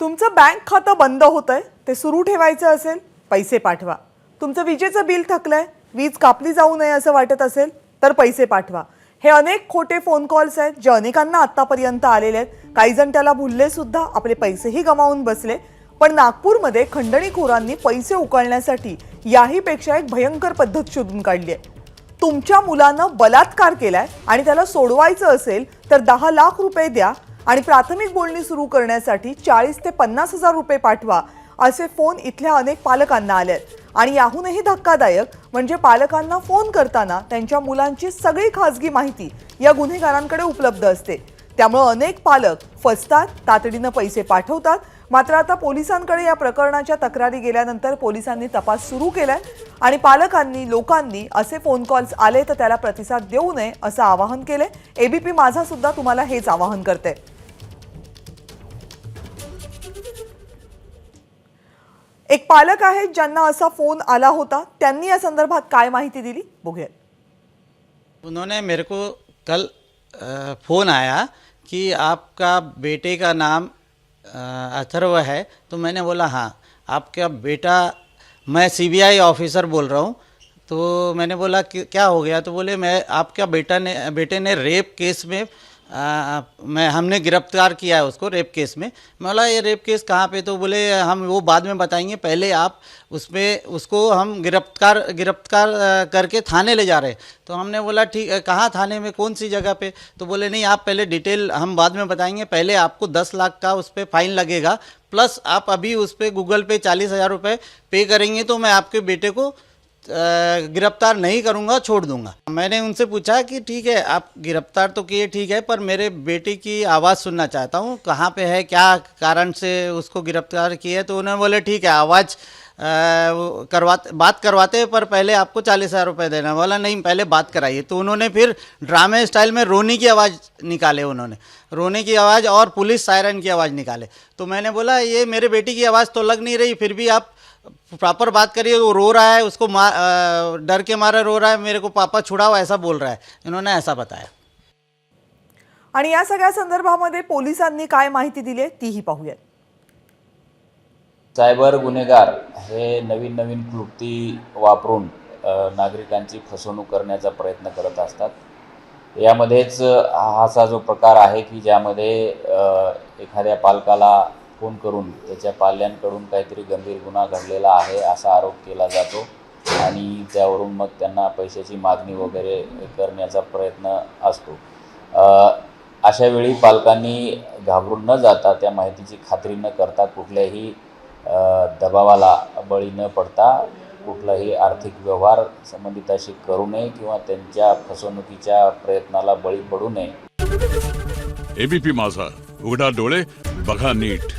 तुमचं बँक खातं बंद होतंय ते सुरू ठेवायचं असेल पैसे पाठवा. तुमचं विजेचं बिल थकलंय वीज कापली जाऊ नये असं वाटत असेल तर पैसे पाठवा. हे अनेक खोटे फोन कॉल्स आहेत जे अनेकांना आतापर्यंत आलेले आहेत. काही जण त्याला भुलले सुद्धा आपले पैसेही गमावून बसले. पण नागपूरमध्ये खंडणीखोरांनी पैसे उकळण्यासाठी याहीपेक्षा एक भयंकर पद्धत शोधून काढली आहे. तुमच्या मुलानं बलात्कार केलाय आणि त्याला सोडवायचं असेल तर दहा लाख रुपये द्या आणि प्राथमिक बोलणी सुरू करण्यासाठी चाळीस ते पन्नास हजार रुपये पाठवा असे फोन इथल्या अनेक पालकांना आले आहेत आणि याहूनही धक्कादायक म्हणजे पालकांना फोन करताना त्यांच्या मुलांची सगळी खाजगी माहिती या गुन्हेगारांकडे उपलब्ध असते. त्यामुळं अनेक पालक फसतात तातडीनं पैसे पाठवतात. मात्र आता पोलिसांकडे या प्रकरणाच्या तक्रारी गेल्यानंतर पोलिसांनी तपास सुरू केलाय आणि पालकांनी लोकांनी असे फोन कॉल्स आले तर त्याला प्रतिसाद देऊ नये असं आवाहन केलंय. एबीपी माझा सुद्धा तुम्हाला हेच आवाहन करते एक पालक आहेत ज्यांना असा फोन आला होता. त्यांनी या संदर्भात काय माहिती दिली? बघूया उन्होंने मेरे को कल फ़ोन आया कि आपका बेटे का नाम अथर्व है तो मैंने बोला हाँ आपका बेटा, मैं सीबीआई ऑफिसर बोल रहा हूँ। तो मैंने बोला कि क्या हो गया? तो बोले, मैं, आपका बेटा ने, बेटे ने रेप केस में आ, मैं हमने गिरफ़्तार किया है उसको रेप केस में। मैं बोला ये रेप केस कहाँ पे? तो बोले हम वो बाद में बताएँगे। पहले आप उसमें उसको हम गिरफ़्तार गिरफ़्तार करके थाने ले जा रहे तो हमने बोला ठीक कहाँ थाने में? कौन सी जगह पे? तो बोले नहीं आप पहले डिटेल हम बाद में बताएँगे। पहले आपको दस लाख का उस पर फाइन लगेगा। प्लस आप अभी उस पर गूगल पे चालीस हज़ार रुपये पे करेंगे तो मैं आपके बेटे को गिरफ़्तार नहीं करूँगा, छोड़ दूँगा। मैंने उनसे पूछा कि ठीक है, आप गिरफ़्तार तो किए ठीक है, पर मेरे बेटे की आवाज़ सुनना चाहता हूँ, कहाँ पे है, क्या कारण से उसको गिरफ़्तार किए तो उन्होंने बोले, ठीक है, आवाज़ करवाते, बात करवाते पर पहले आपको चालीस हज़ार रुपये देना बोला, नहीं, पहले बात कराइए। तो उन्होंने फिर ड्रामे स्टाइल में रोने की आवाज़ निकाले उन्होंने। रोने की आवाज़ और पुलिस सायरन की आवाज़ निकाले। तो मैंने बोला, ये मेरे बेटी की आवाज़ तो लग नहीं रही, फिर भी आप प्रॉपर बात करिए वो रो रहा है उसको मा अ, डर के मारे रो रहा है मेरे को पापा छुड़ाओ ऐसा बोल रहा है। इन्होंने ऐसा बताया। आणि या सगळ्या संदर्भामध्ये पोलिसांनी काय माहिती दिली आहे तीही पाहूयात. सायबर गुन्हेगार हे नवीन नवीन क्लुप्ती वापरून नागरिकांची फसवणूक करण्याचा प्रयत्न करत असतात. यामध्येच हा असा जो प्रकार आहे की ज्यामध्ये एखाद्या पालकाला फोन करून त्याच्या पाल्यांकडून काहीतरी गंभीर गुन्हा घडलेला आहे असा आरोप केला जातो. आणि त्यावरून मग त्यांना पैशाची मागणी वगैरे करण्याचा प्रयत्न असतो. अशावेळी अशा वेळी पालकांनी घाबरून न जाता त्या माहितीची खात्री न करता कुठल्याही दबावाला बळी न पडता कुठलाही आर्थिक व्यवहार संबंधिताशी करू नये किंवा त्यांच्या फसवणुकीच्या प्रयत्नाला बळी पडू नये. एबीपी माझा. उघडा डोळे बघा नीट.